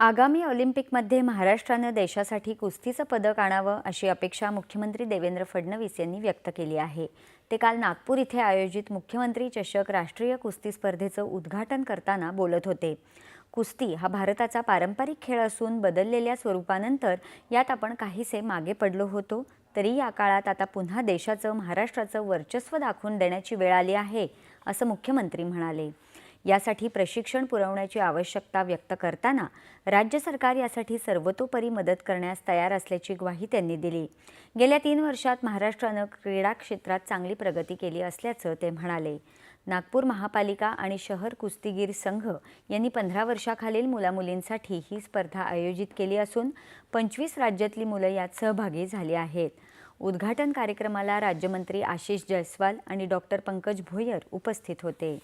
आगामी ऑलिम्पिकमध्ये महाराष्ट्रानं देशासाठी कुस्तीचं पदक आणावं अशी अपेक्षा मुख्यमंत्री देवेंद्र फडणवीस यांनी व्यक्त केली आहे. ते काल नागपूर इथे आयोजित मुख्यमंत्री चषक राष्ट्रीय कुस्ती स्पर्धेचं उद्घाटन करताना बोलत होते. कुस्ती हा भारताचा पारंपरिक खेळ असून बदललेल्या स्वरूपानंतर यात आपण काहीसे मागे पडलो होतो. तरी या काळात आता पुन्हा देशाचं महाराष्ट्राचं वर्चस्व दाखवून देण्याची वेळ आली आहे असं मुख्यमंत्री म्हणाले. यासाठी प्रशिक्षण पुरवण्याची आवश्यकता व्यक्त करताना राज्य सरकार यासाठी सर्वतोपरी मदत करण्यास तयार असल्याची ग्वाही त्यांनी दिली. गेल्या तीन वर्षात महाराष्ट्रानं क्रीडा क्षेत्रात चांगली प्रगती केली असल्याचं ते म्हणाले. नागपूर महापालिका आणि शहर कुस्तीगीर संघ यांनी पंधरा वर्षाखालील मुलामुलींसाठी ही स्पर्धा आयोजित केली असून पंचवीस राज्यातली मुलं यात सहभागी झाली आहेत. उद्घाटन कार्यक्रमाला राज्यमंत्री आशिष जयस्वाल आणि डॉक्टर पंकज भोयर उपस्थित होते.